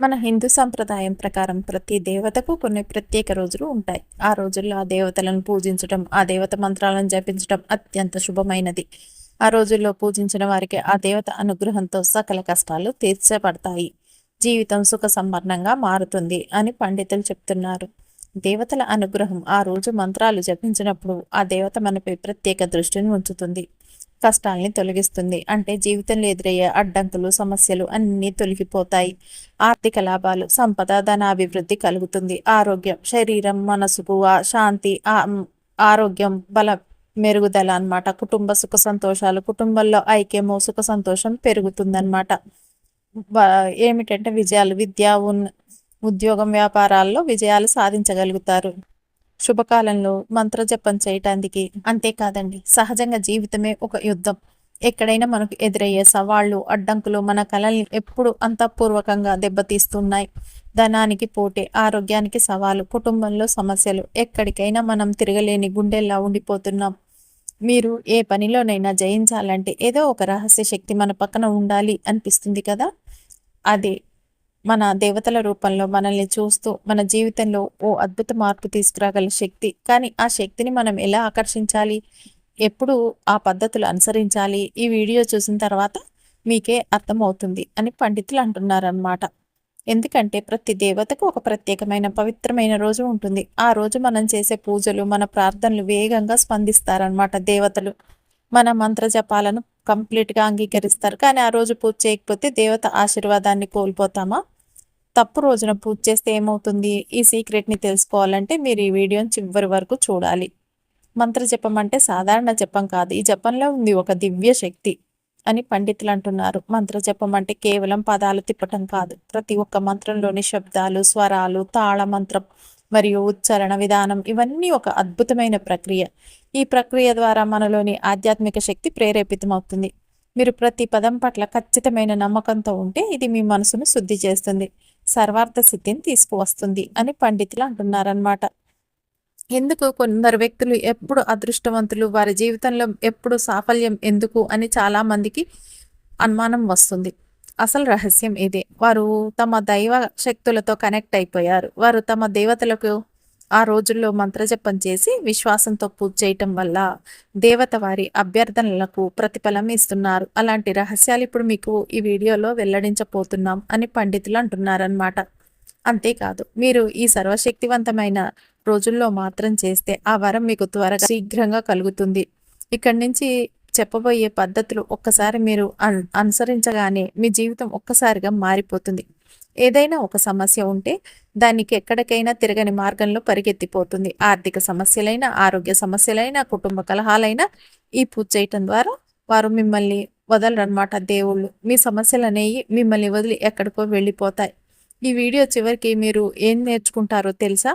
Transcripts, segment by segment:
మన హిందూ సంప్రదాయం ప్రకారం ప్రతి దేవతకు కొన్ని ప్రత్యేక రోజులు ఉంటాయి. ఆ రోజుల్లో ఆ దేవతలను పూజించడం ఆ దేవత మంత్రాలను జపించడం అత్యంత శుభమైనది. ఆ రోజుల్లో పూజించిన వారికి ఆ దేవత అనుగ్రహంతో సకల కష్టాలు తీర్చబడతాయి. జీవితం సుఖ సంపన్నంగా మారుతుంది అని పండితులు చెప్తున్నారు. దేవతల అనుగ్రహం ఆ రోజు మంత్రాలు జపించినప్పుడు ఆ దేవత మనపై ప్రత్యేక దృష్టిని ఉంచుతుంది. కష్టాల్ని తొలగిస్తుంది. అంటే జీవితంలో ఎదురయ్యే అడ్డంకులు సమస్యలు అన్నీ తొలగిపోతాయి. ఆర్థిక లాభాలు సంపద ధనాభివృద్ధి కలుగుతుంది. ఆరోగ్యం శరీరం మనసుకు శాంతి ఆరోగ్యం బల మెరుగుదల అనమాట కుటుంబ సుఖ సంతోషాలు కుటుంబంలో ఐక్యము సుఖ సంతోషం పెరుగుతుందన్నమాట. ఏమిటంటే విజయాలు విద్య ఉద్యోగం వ్యాపారాల్లో విజయాలు సాధించగలుగుతారు. శుభకాలంలో మంత్రజపం చేయటానికి అంతేకాదండి. సహజంగా జీవితమే ఒక యుద్ధం. ఎక్కడైనా మనకు ఎదురయ్యే సవాళ్ళు అడ్డంకులు మన కళల్ని ఎప్పుడు అంతఃపూర్వకంగా దెబ్బతీస్తున్నాయి. ధనానికి పోటీ ఆరోగ్యానికి సవాలు కుటుంబంలో సమస్యలు ఎక్కడికైనా మనం తిరగలేని గుండెల్లా ఉండిపోతున్నాం. మీరు ఏ పనిలోనైనా జయించాలంటే ఏదో ఒక రహస్య శక్తి మన పక్కన ఉండాలి అనిపిస్తుంది కదా? అదే మన దేవతల రూపంలో మనల్ని చూస్తూ మన జీవితంలో ఓ అద్భుత మార్పు తీసుకురాగల శక్తి. కానీ ఆ శక్తిని మనం ఎలా ఆకర్షించాలి? ఎప్పుడు ఆ పద్ధతులు అనుసరించాలి? ఈ వీడియో చూసిన తర్వాత మీకే అర్థమవుతుంది అని పండితులు అంటున్నారన్నమాట. ఎందుకంటే ప్రతి దేవతకు ఒక ప్రత్యేకమైన పవిత్రమైన రోజు ఉంటుంది. ఆ రోజు మనం చేసే పూజలు మన ప్రార్థనలు వేగంగా స్పందిస్తారనమాట దేవతలు. మన మంత్ర జపాలను కంప్లీట్గా అంగీకరిస్తారు. కానీ ఆ రోజు పూజ చేయకపోతే దేవత ఆశీర్వాదాన్ని కోల్పోతామా? తప్పు రోజున పూజ చేస్తే ఏమవుతుంది? ఈ సీక్రెట్ని తెలుసుకోవాలంటే మీరు ఈ వీడియోని చివరి వరకు చూడాలి. మంత్ర జపం అంటే సాధారణ జపం కాదు. ఈ జపంలో ఉంది ఒక దివ్య శక్తి అని పండితులు అంటున్నారు. మంత్ర జపం అంటే కేవలం పదాలు తిప్పటం కాదు. ప్రతి ఒక్క మంత్రంలోని శబ్దాలు స్వరాలు తాళ మంత్రం మరియు ఉచ్చారణ విధానం ఇవన్నీ ఒక అద్భుతమైన ప్రక్రియ. ఈ ప్రక్రియ ద్వారా మనలోని ఆధ్యాత్మిక శక్తి ప్రేరేపితమవుతుంది. మీరు ప్రతి పదం పట్ల ఖచ్చితమైన నమ్మకంతో ఉంటే ఇది మీ మనసును శుద్ధి చేస్తుంది. సర్వార్థ సిద్ధిని తీసుకువస్తుంది అని పండితులు అంటున్నారనమాట ఎందుకు కొందరు వ్యక్తులు ఎప్పుడు అదృష్టవంతులు వారి జీవితంలో ఎప్పుడు సాఫల్యం ఎందుకు అని చాలామందికి అనుమానం వస్తుంది. అసలు రహస్యం ఇదే. వారు తమ దైవ శక్తులతో కనెక్ట్ అయిపోయారు. వారు తమ దేవతలకు ఆ రోజుల్లో మంత్రజపం చేసి విశ్వాసంతో పూజ చేయటం వల్ల దేవత వారి అభ్యర్థనలకు ప్రతిఫలం ఇస్తున్నారు. అలాంటి రహస్యాలు ఇప్పుడు మీకు ఈ వీడియోలో వెల్లడించబోతున్నాం అని పండితులు అంటున్నారనమాట అంతేకాదు మీరు ఈ సర్వశక్తివంతమైన రోజుల్లో మాత్రం చేస్తే ఆ వరం మీకు త్వరగా శీఘ్రంగా కలుగుతుంది. ఇక్కడి నుంచి చెప్పబోయే పద్ధతులు ఒక్కసారి మీరు అనుసరించగానే మీ జీవితం ఒక్కసారిగా మారిపోతుంది. ఏదైనా ఒక సమస్య ఉంటే దానికి ఎక్కడికైనా తిరగని మార్గంలో పరిగెత్తిపోతుంది. ఆర్థిక సమస్యలైనా ఆరోగ్య సమస్యలైనా కుటుంబ కలహాలైనా ఈ పూజ చేయటం ద్వారా వారు మిమ్మల్ని వదలరనమాట దేవుళ్ళు మీ సమస్యలు అనేవి మిమ్మల్ని వదిలి ఎక్కడికో వెళ్ళిపోతాయి. ఈ వీడియో చివరికి మీరు ఏం నేర్చుకుంటారో తెలుసా?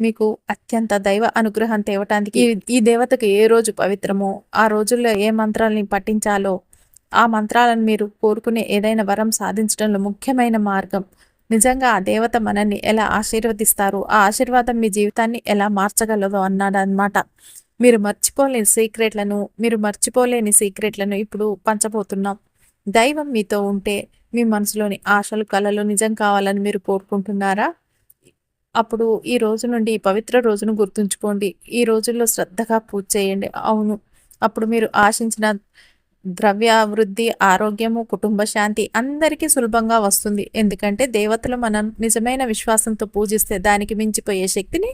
మీకు అత్యంత దైవ అనుగ్రహం తేవటానికి ఈ దేవతకు ఏ రోజు పవిత్రమో ఆ రోజుల్లో ఏ మంత్రాలని పఠించాలో ఆ మంత్రాలను మీరు కోరుకునే ఏదైనా వరం సాధించడంలో ముఖ్యమైన మార్గం. నిజంగా ఆ దేవత మనల్ని ఎలా ఆశీర్వదిస్తారు? ఆ ఆశీర్వాదం మీ జీవితాన్ని ఎలా మార్చగలదో అన్నాడు అనమాట మీరు మర్చిపోలేని సీక్రెట్లను మీరు మర్చిపోలేని సీక్రెట్లను ఇప్పుడు పంచబోతున్నాం. దైవం మీతో ఉంటే మీ మనసులోని ఆశలు కళలు నిజం కావాలని మీరు కోరుకుంటున్నారా? అప్పుడు ఈ రోజు నుండి ఈ పవిత్ర రోజును గుర్తుంచుకోండి. ఈ రోజుల్లో శ్రద్ధగా పూజ చేయండి. అవును. అప్పుడు మీరు ఆశించిన ద్రవ్యాభివృద్ధి ఆరోగ్యము కుటుంబ శాంతి అందరికీ సులభంగా వస్తుంది. ఎందుకంటే దేవతలు మనం నిజమైన విశ్వాసంతో పూజిస్తే దానికి మించిపోయే శక్తిని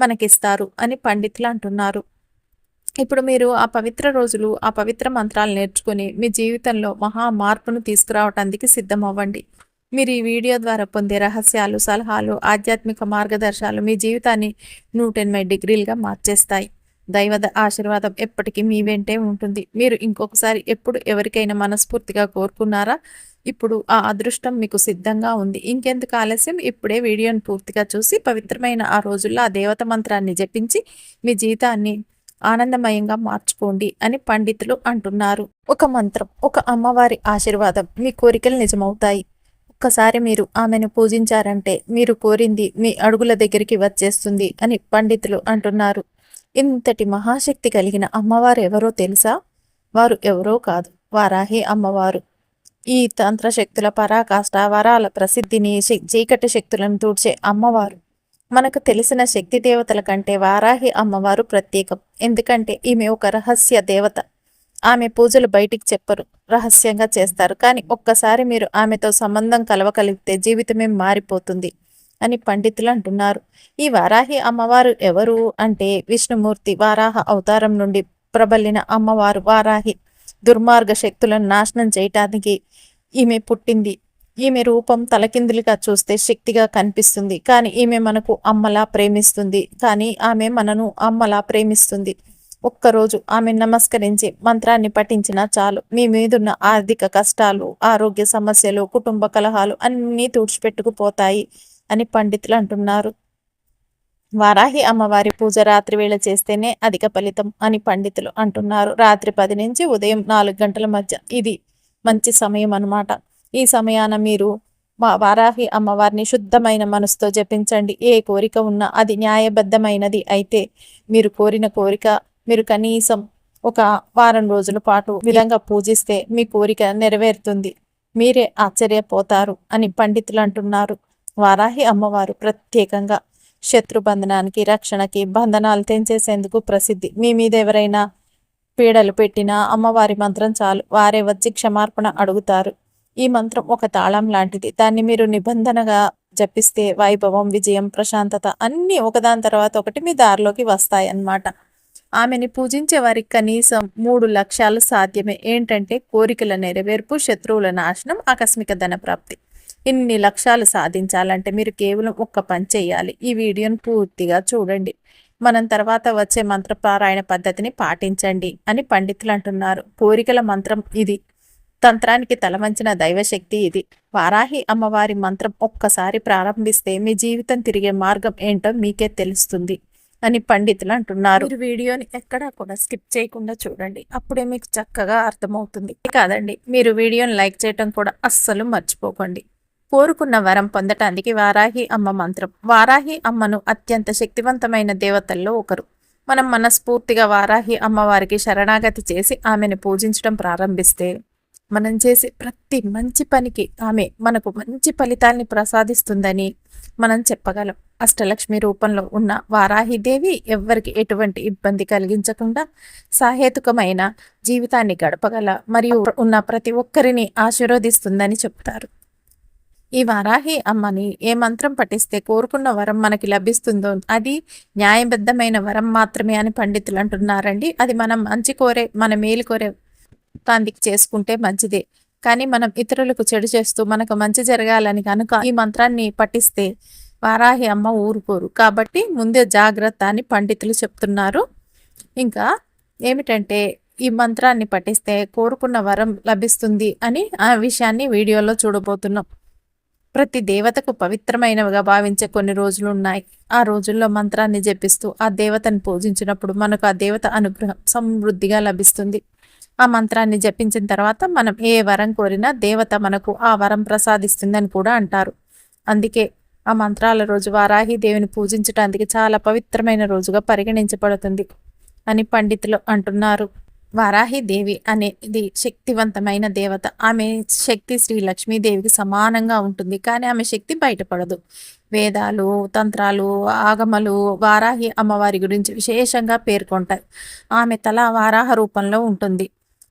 మనకిస్తారు అని పండితులు అంటున్నారు. ఇప్పుడు మీరు ఆ పవిత్ర రోజులు ఆ పవిత్ర మంత్రాలు నేర్చుకుని మీ జీవితంలో మహా మార్పును తీసుకురావటానికి సిద్ధమవ్వండి. మీరు ఈ వీడియో ద్వారా పొందే రహస్యాలు సలహాలు ఆధ్యాత్మిక మార్గదర్శాలు మీ జీవితాన్ని నూట ఎనభై డిగ్రీలుగా మార్చేస్తాయి. దైవద ఆశీర్వాదం ఎప్పటికీ మీ వెంటే ఉంటుంది. మీరు ఇంకొకసారి ఎప్పుడు ఎవరికైనా మనస్ఫూర్తిగా కోరుకున్నారా? ఇప్పుడు ఆ అదృష్టం మీకు సిద్ధంగా ఉంది. ఇంకెందుకు ఆలస్యం? ఇప్పుడే వీడియోను పూర్తిగా చూసి పవిత్రమైన ఆ రోజుల్లో ఆ దేవత మంత్రాన్ని జపించి మీ జీవితాన్ని ఆనందమయంగా మార్చుకోండి అని పండితులు అంటున్నారు. ఒక మంత్రం ఒక అమ్మవారి ఆశీర్వాదం మీ కోరికలు నిజమవుతాయి. ఒక్కసారి మీరు ఆమెను పూజించారంటే మీరు కోరింది మీ అడుగుల దగ్గరికి వచ్చేస్తుంది అని పండితులు అంటున్నారు. ఇంతటి మహాశక్తి కలిగిన అమ్మవారు ఎవరో తెలుసా? వారు ఎవరో కాదు. వారాహి అమ్మవారు. ఈ తంత్ర శక్తుల పరాకాష్ట వరాల ప్రసిద్ధిని చీకటి శక్తులను తూడ్చే అమ్మవారు. మనకు తెలిసిన శక్తి దేవతల కంటే వారాహి అమ్మవారు ప్రత్యేకం. ఎందుకంటే ఈమె ఒక రహస్య దేవత. ఆమె పూజలు బయటికి చెప్పరు. రహస్యంగా చేస్తారు. కానీ ఒక్కసారి మీరు ఆమెతో సంబంధం కలవగలిగితే జీవితమే మారిపోతుంది. అని పండితులు అంటున్నారు ఈ వారాహి అమ్మవారు ఎవరు అంటే విష్ణుమూర్తి వారాహ అవతారం నుండి ప్రబలిన అమ్మవారు వారాహి. దుర్మార్గ శక్తులను నాశనం చేయటానికి ఈమె పుట్టింది. ఈమె రూపం తలకిందులుగా చూస్తే శక్తిగా కనిపిస్తుంది. కానీ ఈమె మనకు అమ్మలా ప్రేమిస్తుంది. కానీ ఆమె మనను అమ్మలా ప్రేమిస్తుంది. ఒక్కరోజు ఆమె నమస్కరించి మంత్రాన్ని పఠించినా చాలు. మీ మీదున్న ఆర్థిక కష్టాలు ఆరోగ్య సమస్యలు కుటుంబ కలహాలు అన్నీ తుడిచిపెట్టుకుపోతాయి. అని పండితులు అంటున్నారు. వారాహి అమ్మవారి పూజ రాత్రి వేళ చేస్తేనే అధిక ఫలితం అని పండితులు అంటున్నారు. రాత్రి పది నుంచి ఉదయం నాలుగు గంటల మధ్య ఇది మంచి సమయం అనమాట ఈ సమయాన మీరు మా వారాహి అమ్మవారిని శుద్ధమైన మనసుతో జపించండి. ఏ కోరిక ఉన్నా అది న్యాయబద్ధమైనది అయితే మీరు కోరిన కోరిక మీరు కనీసం ఒక వారం రోజుల పాటు విధంగా పూజిస్తే మీ కోరిక నెరవేరుతుంది. మీరే ఆశ్చర్యపోతారు అని పండితులు అంటున్నారు. వారాహి అమ్మవారు ప్రత్యేకంగా శత్రుబంధనానికి రక్షణకి బంధనాలు తెంచేసేందుకు ప్రసిద్ధి. మీ మీద ఎవరైనా పీడలు పెట్టినా అమ్మవారి మంత్రం చాలు. వారే వచ్చి క్షమార్పణ అడుగుతారు. ఈ మంత్రం ఒక తాళం లాంటిది. దాన్ని మీరు నిబంధనగా జపిస్తే వైభవం విజయం ప్రశాంతత అన్నీ ఒకదాని తర్వాత ఒకటి మీ దారిలోకి వస్తాయి అన్నమాట ఆమెని పూజించే వారికి కనీసం మూడు లక్ష్యాలు సాధ్యమే. ఏంటంటే కోరికల నెరవేర్పు శత్రువుల నాశనం ఆకస్మిక ధన ప్రాప్తి ఇన్ని లక్ష్యాలు సాధించాలంటే మీరు కేవలం ఒక్క పని చేయాలి. ఈ వీడియోను పూర్తిగా చూడండి. మనం తర్వాత వచ్చే మంత్రపారాయణ పద్ధతిని పాటించండి అని పండితులు అంటున్నారు. కోరికల మంత్రం ఇది. తంత్రానికి తలవంచిన దైవశక్తి ఇది. వారాహి అమ్మవారి మంత్రం ఒక్కసారి ప్రారంభిస్తే మీ జీవితం తిరిగే మార్గం ఏంటో మీకే తెలుస్తుంది అని పండితులు అంటున్నారు. మీరు వీడియోని ఎక్కడా కూడా స్కిప్ చేయకుండా చూడండి. అప్పుడే మీకు చక్కగా అర్థమవుతుంది. కాదండి మీరు వీడియోని లైక్ చేయటం కూడా అస్సలు మర్చిపోకండి. కోరుకున్న వరం పొందటానికి వారాహి అమ్మ మంత్రం. వారాహి అమ్మను అత్యంత శక్తివంతమైన దేవతల్లో ఒకరు. మనం మనస్ఫూర్తిగా వారాహి అమ్మవారికి శరణాగతి చేసి ఆమెను పూజించడం ప్రారంభిస్తే మనం చేసే ప్రతి మంచి పనికి ఆమె మనకు మంచి ఫలితాల్ని ప్రసాదిస్తుందని మనం చెప్పగలం. అష్టలక్ష్మి రూపంలో ఉన్న వారాహిదేవి ఎవ్వరికి ఎటువంటి ఇబ్బంది కలిగించకుండా సాహేతుకమైన జీవితాన్ని గడపగల మరియు ఉన్న ప్రతి ఒక్కరిని ఆశీర్వదిస్తుందని చెప్తారు. ఈ వారాహి అమ్మని ఏ మంత్రం పఠిస్తే కోరుకున్న వరం మనకి లభిస్తుందో అది న్యాయబద్ధమైన వరం మాత్రమే అని పండితులు అంటున్నారండి. అది మనం మంచి కోరే మన మేలు కోరే తాందికి చేసుకుంటే మంచిదే. కానీ మనం ఇతరులకు చెడు చేస్తూ మనకు మంచి జరగాలని కనుక ఈ మంత్రాన్ని పఠిస్తే వారాహి అమ్మ ఊరుకోరు. కాబట్టి ముందే జాగ్రత్త అని పండితులు చెప్తున్నారు. ఇంకా ఏమిటంటే ఈ మంత్రాన్ని పఠిస్తే కోరుకున్న వరం లభిస్తుంది అని ఆ విషయాన్ని వీడియోలో చూడబోతున్నాం. ప్రతి దేవతకు పవిత్రమైనవిగా భావించే కొన్ని రోజులు ఉన్నాయి. ఆ రోజుల్లో మంత్రాన్ని జపిస్తూ ఆ దేవతను పూజించినప్పుడు మనకు ఆ దేవత అనుగ్రహం సమృద్ధిగా లభిస్తుంది. ఆ మంత్రాన్ని జపించిన తర్వాత మనం ఏ వరం కోరినా దేవత మనకు ఆ వరం ప్రసాదిస్తుందని కూడా అంటారు. అందుకే ఆ మంత్రాల రోజు వారాహి దేవిని పూజించడానికి చాలా పవిత్రమైన రోజుగా పరిగణించబడుతుంది అని పండితులు అంటున్నారు. వారాహి దేవి అనేది శక్తివంతమైన దేవత. ఆమె శక్తి శ్రీ లక్ష్మీదేవికి సమానంగా ఉంటుంది. కానీ ఆమె శక్తి బయటపడదు. వేదాలు తంత్రాలు ఆగమలు వారాహి అమ్మవారి గురించి విశేషంగా పేర్కొంటాయి. ఆమె తల వారాహ రూపంలో ఉంటుంది.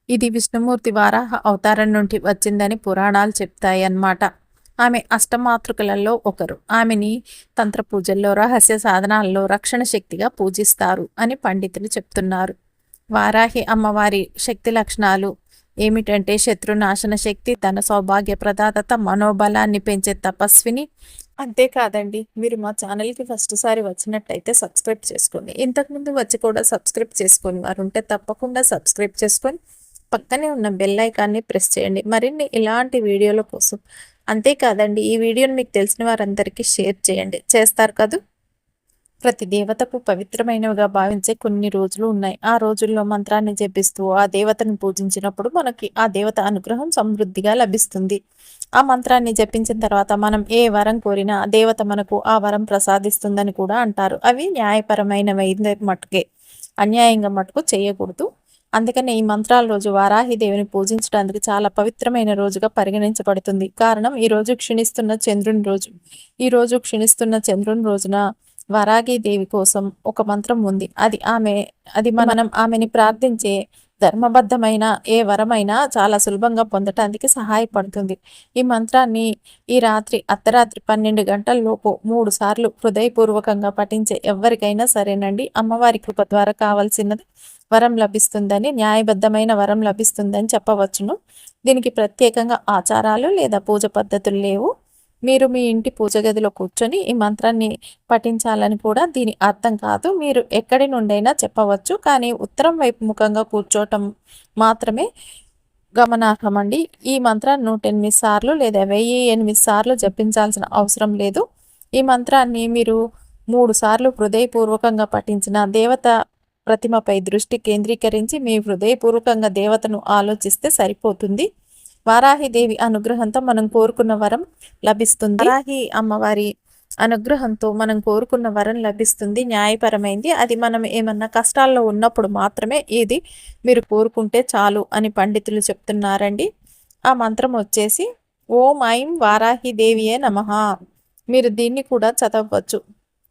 ఇది విష్ణుమూర్తి వారాహ అవతారం నుండి వచ్చిందని పురాణాలు చెప్తాయి అన్నమాట ఆమె అష్టమాతృకలలో ఒకరు. ఆమెని తంత్ర పూజల్లో రహస్య సాధనాల్లో రక్షణ శక్తిగా పూజిస్తారు అని పండితులు చెప్తున్నారు. వారాహి అమ్మవారి శక్తి లక్షణాలు ఏమిటంటే శత్రునాశన శక్తి తన సౌభాగ్య ప్రదాత మనోబలాన్ని పెంచే తపస్విని. అంతేకాదండి మీరు మా ఛానల్కి ఫస్ట్ సారి వచ్చినట్టయితే సబ్స్క్రైబ్ చేసుకోండి ఇంతకుముందు వచ్చి కూడా సబ్స్క్రైబ్ చేసుకొని వారు ఉంటే తప్పకుండా సబ్స్క్రైబ్ చేసుకొని పక్కనే ఉన్న బెల్ ఐకాన్ని ప్రెస్ చేయండి. మరిన్ని ఇలాంటి వీడియోల కోసం అంతేకాదండి ఈ వీడియోని మీకు తెలిసిన వారందరికీ షేర్ చేయండి. చేస్తారు కదా? ప్రతి దేవతకు పవిత్రమైనవిగా భావించే కొన్ని రోజులు ఉన్నాయి. ఆ రోజుల్లో మంత్రాన్ని జపిస్తూ ఆ దేవతను పూజించినప్పుడు మనకి ఆ దేవత అనుగ్రహం సమృద్ధిగా లభిస్తుంది. ఆ మంత్రాన్ని జపించిన తర్వాత మనం ఏ వరం కోరినా దేవత మనకు ఆ వరం ప్రసాదిస్తుందని కూడా అంటారు. అవి న్యాయపరమైనవైందే మటుకే. అన్యాయంగా మటుకు చేయకూడదు. అందుకనే ఈ మంత్రాల రోజు వారాహి దేవిని పూజించడానికి చాలా పవిత్రమైన రోజుగా పరిగణించబడుతుంది. కారణం ఈ రోజు క్షీణిస్తున్న చంద్రుని రోజు. ఈ రోజు క్షీణిస్తున్న చంద్రుని రోజున దేవి కోసం ఒక మంత్రం ఉంది. అది ఆమె అది మనం ఆమెని ప్రార్థించే ధర్మబద్ధమైన ఏ వరమైనా చాలా సులభంగా పొందటానికి సహాయపడుతుంది. ఈ మంత్రాన్ని ఈ రాత్రి అర్ధరాత్రి పన్నెండు గంటల లోపు మూడు సార్లు హృదయపూర్వకంగా పఠించే ఎవరికైనా సరేనండి. అమ్మవారి కృప ద్వారా కావాల్సినది వరం లభిస్తుందని న్యాయబద్ధమైన వరం లభిస్తుందని చెప్పవచ్చును. దీనికి ప్రత్యేకంగా ఆచారాలు లేదా పూజ పద్ధతులు లేవు. మీరు మీ ఇంటి పూజ గదిలో కూర్చొని ఈ మంత్రాన్ని పఠించాలని కూడా దీని అర్థం కాదు. మీరు ఎక్కడి నుండైనా చెప్పవచ్చు కానీ ఉత్తరం వైపు ముఖంగా కూర్చోవటం మాత్రమే గమనార్హం అండి ఈ మంత్రాన్ని నూట ఎనిమిది సార్లు లేదా వెయ్యి ఎనిమిది సార్లు జపించాల్సిన అవసరం లేదు. ఈ మంత్రాన్ని మీరు మూడు సార్లు హృదయపూర్వకంగా పఠించిన దేవత ప్రతిమపై దృష్టి కేంద్రీకరించి మీ హృదయపూర్వకంగా దేవతను ఆలోచిస్తే సరిపోతుంది. వారాహిదేవి అనుగ్రహంతో మనం కోరుకున్న వరం లభిస్తుంది. వారాహి అమ్మవారి అనుగ్రహంతో మనం కోరుకున్న వరం లభిస్తుంది. న్యాయపరమైంది. అది మనం ఏమన్నా కష్టాల్లో ఉన్నప్పుడు మాత్రమే ఇది మీరు కోరుకుంటే చాలు అని పండితులు చెప్తున్నారండి. ఆ మంత్రం వచ్చేసి ఓం ఐం వారాహి దేవియే నమ. మీరు దీన్ని కూడా చదవచ్చు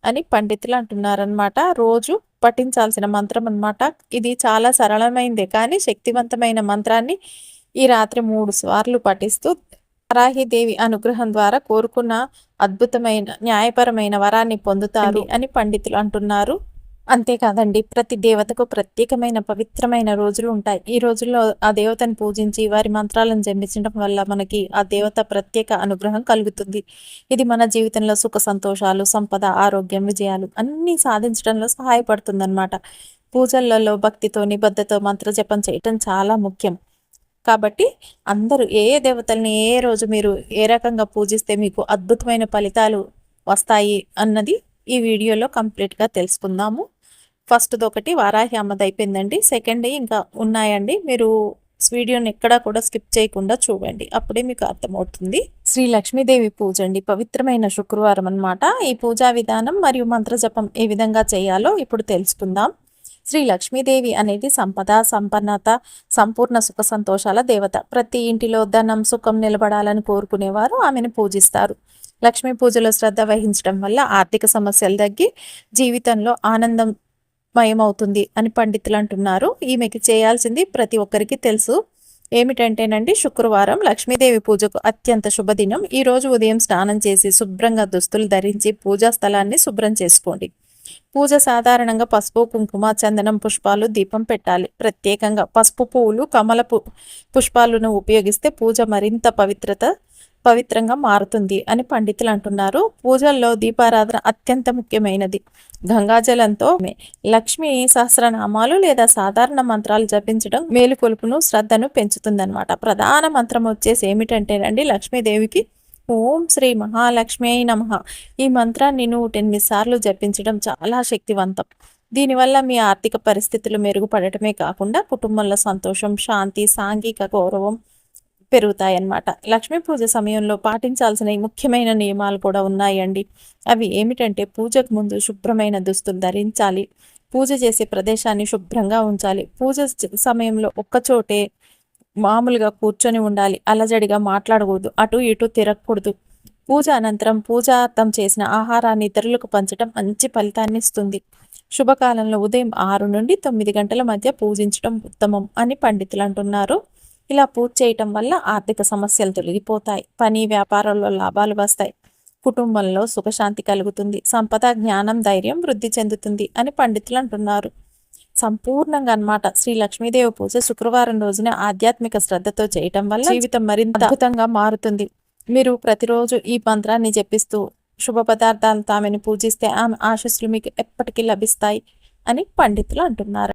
అని పండితులు అంటున్నారనమాట రోజు పఠించాల్సిన మంత్రం అనమాట ఇది చాలా సరళమైందే కానీ శక్తివంతమైన మంత్రాన్ని ఈ రాత్రి మూడు సార్లు పఠిస్తూ దేవి అనుగ్రహం ద్వారా కోరుకున్న అద్భుతమైన న్యాయపరమైన వరాన్ని పొందుతారు అని పండితులు అంటున్నారు. అంతేకాదండి ప్రతి దేవతకు ప్రత్యేకమైన పవిత్రమైన రోజులు ఉంటాయి. ఈ రోజుల్లో ఆ దేవతను పూజించి వారి మంత్రాలను జపించడం వల్ల మనకి ఆ దేవత ప్రత్యేక అనుగ్రహం కలుగుతుంది. ఇది మన జీవితంలో సుఖ సంతోషాలు సంపద ఆరోగ్యం విజయాలు అన్నీ సాధించడంలో సహాయపడుతుంది అనమాట పూజలలో భక్తితో నిబద్ధతో మంత్ర జపం చేయటం చాలా ముఖ్యం. కాబట్టి అందరూ ఏ దేవతల్ని ఏ రోజు మీరు ఏ రకంగా పూజిస్తే మీకు అద్భుతమైన ఫలితాలు వస్తాయి అన్నది ఈ వీడియోలో కంప్లీట్గా తెలుసుకుందాము. ఫస్ట్ది ఒకటి వారాహి అమ్మది అయిపోయిందండి. సెకండ్ ఇంకా ఉన్నాయండి. మీరు వీడియోని ఎక్కడా కూడా స్కిప్ చేయకుండా చూడండి. అప్పుడే మీకు అర్థమవుతుంది. శ్రీ లక్ష్మీదేవి పూజ అండి. పవిత్రమైన శుక్రవారం అనమాట ఈ పూజా విధానం మరియు మంత్రజపం ఏ విధంగా చేయాలో ఇప్పుడు తెలుసుకుందాం. శ్రీ లక్ష్మీదేవి అనేది సంపద సంపన్నత సంపూర్ణ సుఖ సంతోషాల దేవత. ప్రతి ఇంటిలో ధనం సుఖం నిలబడాలని కోరుకునేవారు ఆమెను పూజిస్తారు. లక్ష్మీ పూజలో శ్రద్ధ వహించడం వల్ల ఆర్థిక సమస్యలు తగ్గి జీవితంలో ఆనందం మయమవుతుంది అని పండితులు అంటున్నారు. ఈమెకి చేయాల్సింది ప్రతి ఒక్కరికి తెలుసు. ఏమిటంటేనండి శుక్రవారం లక్ష్మీదేవి పూజకు అత్యంత శుభదినం. ఈరోజు ఉదయం స్నానం చేసి శుభ్రంగా దుస్తులు ధరించి పూజా స్థలాన్ని శుభ్రం చేసుకోండి. పూజ సాధారణంగా పసుపు కుంకుమ చందనం పుష్పాలు దీపం పెట్టాలి. ప్రత్యేకంగా పసుపు పువ్వులు కమల పుష్పాలను ఉపయోగిస్తే పూజ మరింత పవిత్రత పవిత్రంగా మారుతుంది అని పండితులు అంటున్నారు. పూజల్లో దీపారాధన అత్యంత ముఖ్యమైనది. గంగాజలంతో లక్ష్మి సహస్రనామాలు లేదా సాధారణ మంత్రాలు జపించడం మేలుకొలుపును శ్రద్ధను పెంచుతుందన్నమాట. ప్రధాన మంత్రం వచ్చేసి ఏమిటంటేనండి లక్ష్మీదేవికి ఓం శ్రీ మహాలక్ష్మి నమ. ఈ మంత్రాన్ని నూట ఎనిమిది సార్లు జపించడం చాలా శక్తివంతం. దీనివల్ల మీ ఆర్థిక పరిస్థితులు మెరుగుపడటమే కాకుండా కుటుంబంలో సంతోషం శాంతి సాంఘిక గౌరవం పెరుగుతాయన్నమాట. లక్ష్మీ పూజ సమయంలో పాటించాల్సిన ముఖ్యమైన నియమాలు కూడా ఉన్నాయండి. అవి ఏమిటంటే పూజకు ముందు శుభ్రమైన దుస్తులు ధరించాలి. పూజ చేసే ప్రదేశాన్ని శుభ్రంగా ఉంచాలి. పూజ సమయంలో ఒక్కచోటే మామూలుగా కూర్చొని ఉండాలి అలజడిగా మాట్లాడకూడదు అటు ఇటు తిరగకూడదు. పూజ అనంతరం పూజార్థం చేసిన ఆహారాన్ని ఇతరులకు పంచడం మంచి ఫలితాన్ని ఇస్తుంది. శుభకాలంలో ఉదయం ఆరు నుండి తొమ్మిది గంటల మధ్య పూజించడం ఉత్తమం అని పండితులు అంటున్నారు. ఇలా పూజ చేయటం వల్ల ఆర్థిక సమస్యలు తొలగిపోతాయి పని వ్యాపారంలో లాభాలు వస్తాయి కుటుంబంలో సుఖశాంతి కలుగుతుంది సంపద జ్ఞానం ధైర్యం వృద్ధి చెందుతుంది అని పండితులు అంటున్నారు. సంపూర్ణంగా అనమాట శ్రీ లక్ష్మీదేవి పూజ శుక్రవారం రోజున ఆధ్యాత్మిక శ్రద్ధతో చేయటం వల్ల జీవితం మరింత అద్భుతంగా మారుతుంది. మీరు ప్రతిరోజు ఈ మంత్రాన్ని జపిస్తూ శుభ పదార్థాలతో ఆమెను పూజిస్తే ఆమె ఆశస్సులు మీకు ఎప్పటికీ లభిస్తాయి అని పండితులు అంటున్నారు.